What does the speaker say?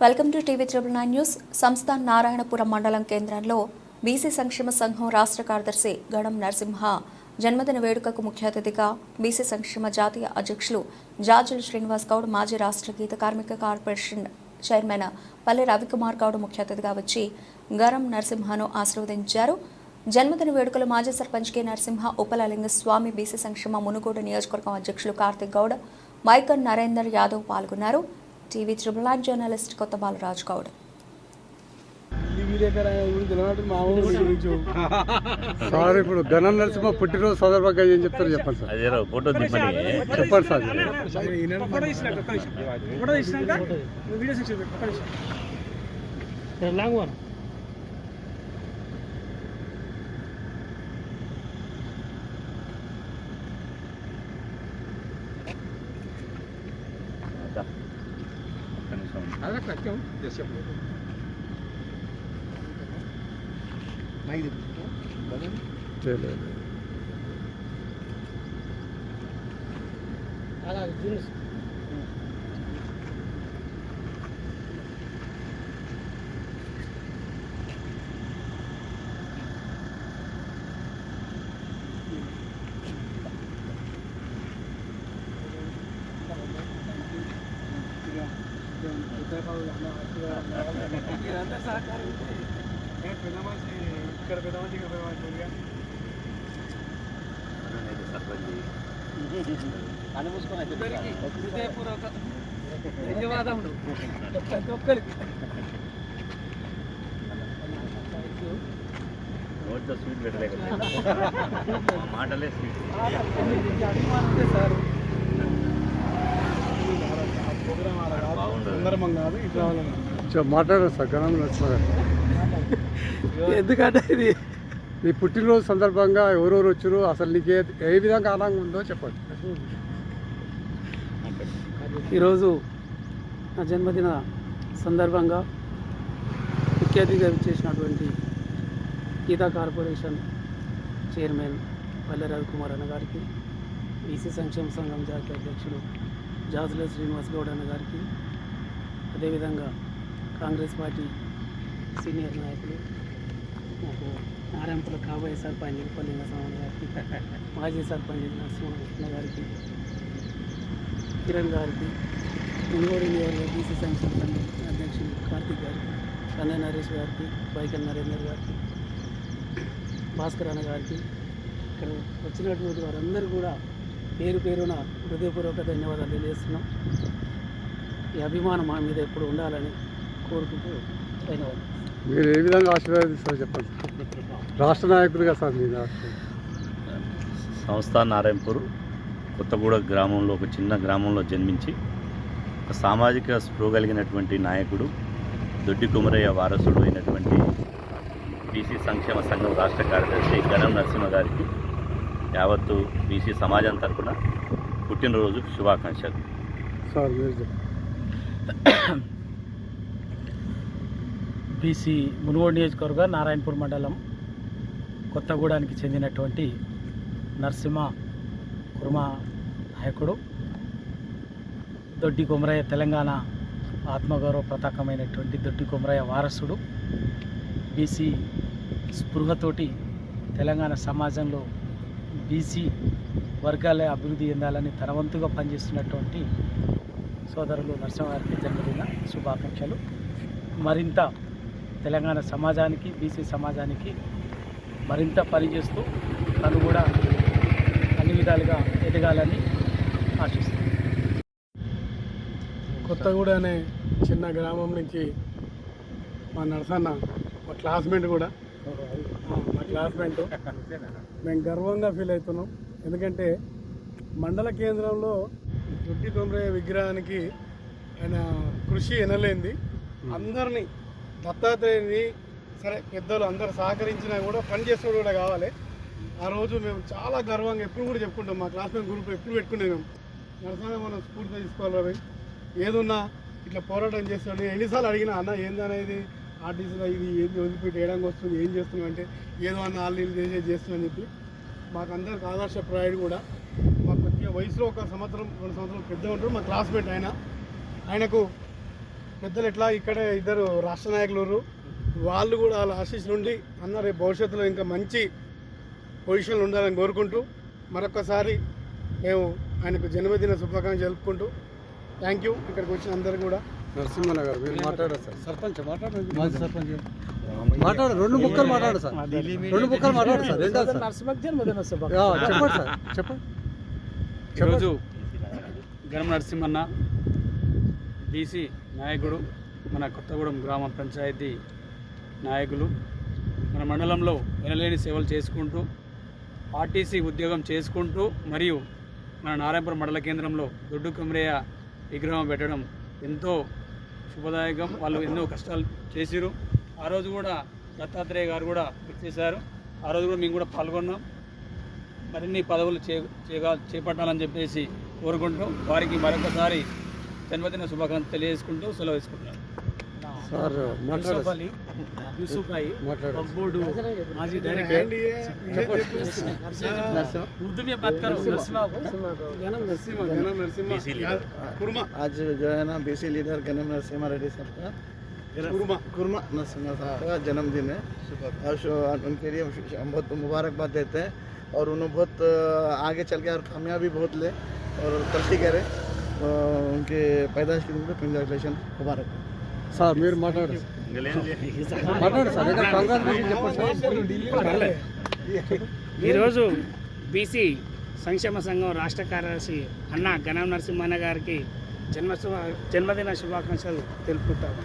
Welcome to TV triple nine news. Sansthan Narayanapuram మండలం కేంద్రంలో BC సంక్షేమ సంఘం రాష్ట్ర కార్యదర్శి గడం నరసింహ జన్మదిన వేడుకకు ముఖ్య అతిథిగా బీసీ సంక్షేమ జాతీయ అధ్యక్షులు జార్జుల శ్రీనివాస్ గౌడ్ మాజీ రాష్ట్ర గీత కార్మిక కార్పొరేషన్ చైర్మన్ పల్లె రవికుమార్ గౌడ్ ముఖ్య అతిథిగా వచ్చి గరం నరసింహను ఆశీర్వదించారు. జన్మదిన వేడుకలు మాజీ సర్పంచ్ కె నరసింహ ఉపలలింగ స్వామి బీసీ సంక్షేమ మునుగోడు నియోజకవర్గం అధ్యక్షులు కార్తిక్ గౌడ్ మైకన్ నరేందర్ యాదవ్ పాల్గొన్నారు. టీవీ త్రిబుల్ నైన్ జర్నలిస్ట్ కొత్త బాలరాజ్ గౌడ్. సార్ ఇప్పుడు ఘన నరసింహ పుట్టినరోజు సందర్భంగా ఏం చెప్తారు చెప్పండి సార్. అదేరా ఫోటో చెప్పండి sir. Photo photo la cuestión de ese pueblo. ¿Vale? Sí, sí, sí. ఇదంతా సహకారం పెద్ద మనిషి ఇక్కడ పెద్ద మనిషి ఇక్కడ పెద్ద మనిషి ఉందిగా. అందరికీ హృదయపూర్వక ధన్యవాదములు ప్రతి ఒక్కరికి నోట్లో స్వీట్ పెట్టలేక మాటలే స్వీట్ అభిమానం సార్ సందర్భం కాదు రావాలని నరసింహ గారు ఎందుకంటే ఇది నీ పుట్టినరోజు సందర్భంగా ఎవరెవరు వచ్చారు? అసలు నీకు ఏ ఏ విధంగా ఆనందం ఉందో చెప్పండి. ఈరోజు నా జన్మదిన సందర్భంగా ముఖ్య అతిథిగా చేసినటువంటి గీతా కార్పొరేషన్ చైర్మన్ పల్లె రవికుమార్ అన్న గారికి బీసీ సంక్షేమ సంఘం జాతీయ అధ్యక్షుడు జాజుల శ్రీనివాస్ గౌడ్ అన్న గారికి అదేవిధంగా కాంగ్రెస్ పార్టీ సీనియర్ నాయకులు నాకు నారాయణపుల కాబోయే సర్పంచ్ పల్లిన స్వామి గారికి మాజీ సర్పంచ్ నరసింహకృష్ణ గారికి కిరణ్ గారికి ఇంగోడి నియోజక బీసీ సంక్షేమ సంఘం అధ్యక్షులు కార్తీక్ గారికి కన్నయ్య నరేష్ గారికి వైకల్ నరేందర్ గారికి భాస్కర్ అన్న గారికి ఇక్కడ వచ్చినటువంటి వారందరూ కూడా పేరు పేరున హృదయపూర్వక ధన్యవాదాలు తెలియజేస్తున్నాం. ఈ అభిమానం మా మీద ఎప్పుడు ఉండాలని కోరుకుంటూ ధన్యవాదాలు. మీరు ఏ విధంగా ఆశీర్వాదిస్తారో చెప్పండి. రాష్ట్ర నాయకులుగా సార్ మీ రాష్ట్ర సంస్థ నారాయణపూర్ కొత్తగూడ గ్రామంలో ఒక చిన్న గ్రామంలో జన్మించి ఒక సామాజిక స్పృహ కలిగినటువంటి నాయకుడు దొడ్డి కుమరయ్య వారసుడు అయినటువంటి బీసీ సంక్షేమ సంఘం రాష్ట్ర కార్యదర్శి గణం నరసింహ గారికి యావత్తు బీసీ సమాజం తరపున పుట్టినరోజు శుభాకాంక్షలు. సార్ మీరు చెప్పండి. బీసీ మునుగోడు నియోజకవర్గ నారాయణపూర్ మండలం కొత్తగూడానికి చెందినటువంటి నరసింహ కుర్మ నాయకుడు దొడ్డి కొమరయ్య తెలంగాణ ఆత్మగౌరవ పతాకమైనటువంటి దొడ్డి కొమరయ్య వారసుడు బీసీ స్పృహతోటి తెలంగాణ సమాజంలో బీసీ వర్గాలే అభివృద్ధి చెందాలని తన వంతుగా పనిచేస్తున్నటువంటి సోదరులు నరసింహ గారికి జన్మదిన శుభాకాంక్షలు. మరింత తెలంగాణ సమాజానికి బీసీ సమాజానికి మరింత పనిచేస్తూ తను కూడా అన్ని విధాలుగా ఎదగాలని ఆశిస్తున్నాను. కొత్తగూడ అనే చిన్న గ్రామం నుంచి మా నరసన్న మా క్లాస్మేట్ కూడా. మా క్లాస్మేట్. మేము గర్వంగా ఫీల్ అవుతున్నాం. ఎందుకంటే మండల కేంద్రంలో దొడ్డి కొమరయ్య విగ్రహానికి ఆయన కృషి ఎనలేంది. అందరినీ దత్తాత్రేయుని సరే పెద్దలు అందరు సహకరించినా కూడా పని చేసేవాడు కూడా కావాలి. ఆ రోజు మేము చాలా గర్వంగా ఎప్పుడు కూడా చెప్పుకుంటాం మా క్లాస్మేట్ గ్రూప్ ఎప్పుడు పెట్టుకునే మేము. మనం స్ఫూర్తిగా తీసుకోవాలి రవి. ఏదున్నా ఇట్లా పోరాటం చేస్తాడు నేను ఎన్నిసార్లు అడిగినా అన్న ఏందనేది? ఆర్టీసీలో ఇది ఏంది? వదిలిపెట్టి వేయడానికి వస్తుంది ఏం చేస్తున్నాం అంటే ఏదో అన్న వాళ్ళు చేసే చేసేది చేస్తున్నా అని చెప్పి మాకు అందరికి ఆదర్శప్రాయుడు కూడా. మాకు వయసులో ఒక సంవత్సరం రెండు సంవత్సరాలు పెద్ద ఉంటాడు మా క్లాస్మేట్ ఆయన. ఆయనకు పెద్దలు ఎట్లా ఇక్కడ ఇద్దరు రాష్ట్ర నాయకులు. వాళ్ళు కూడా వాళ్ళ ఆశీస్ నుండి అన్న రేపు భవిష్యత్తులో ఇంకా మంచి పొజిషన్లు ఉండాలని కోరుకుంటూ మరొకసారి మేము ఆయనకు జన్మదిన శుభాకాంక్షలు జరుపుకుంటూ థ్యాంక్ యూ ఇక్కడికి వచ్చిన అందరు కూడా. నరసింహన్న గారు మీరు మాట్లాడారు సార్. సర్పంచ్ మాట్లాడండి సర్పంచ్. మాట్లాడు రెండు ముక్కలు మాట్లాడు సార్. రెండు ముక్కలు మాట్లాడు సార్. రెండో సార్ నరసింహకు జన్మదిన యా, చెప్పండి సార్. చెప్పండి. ఈరోజు గరం నరసింహన్న బీసీ నాయకుడు మన కొత్తగూడెం గ్రామ పంచాయతీ నాయకులు మన మండలంలో వినలేని సేవలు చేసుకుంటూ ఆర్టీసీ ఉద్యోగం చేసుకుంటూ మరియు మన నారాయణపురం మండల కేంద్రంలో దొడ్డు కుమరయ్య విగ్రహం పెట్టడం ఎంతో శుభదాయకం. వాళ్ళు ఎన్నో కష్టాలు చేసిరు ఆ రోజు కూడా దత్తాత్రేయ గారు కూడా చేశారు ఆ రోజు కూడా మేము కూడా పాల్గొన్నాం. మరిన్ని పదవులు చే చేయగా- చేపట్టాలని చెప్పేసి కోరుకుంటూ వారికి మరొకసారి జన్మదిన శుభాకాంక్షలు తెలియజేసుకుంటూ సెలవు తీసుకుంటున్నాను సార్ మాట్లాడు యూసుఫ్ అలీ యూసుఫ్ భాయ్ మాట్లాడు బోర్డు మాజీ హ్యాండ్ ఇయ్యే, ఇదే చెప్పు. उर्दू में बात करो नरसिम्हा को జనం నరసింహ జనం నరసింహ కుర్మ आज जो है ना बीसी लीडर गणेश नरसिम्हा रेड्डी साहब का కుర్మ कुर्मा नरसिम्हा साहब का जन्मदिन है और शो- उनके लिए हम बहुत मुबारकबाद देते हैं और उन्होंने बहुत अ, आगे चल के और कामयाबी बहुत ले और तरक्की करे अ, उनके पैदाइश के दिन पे कंग्रेचुलेशन मुबारक సార్ మీరు మాట్లాడు మాట్లాడు సార్ ఏదో కంగ్రాచులేషన్ చెప్పండి సార్ ఈరోజు బీసీ సంక్షేమ సంఘం రాష్ట్ర కార్యదర్శి అన్న గణం నరసింహన్న గారికి జన్మ శుభ జన్మదిన శుభాకాంక్షలు తెలుపుకుంటాము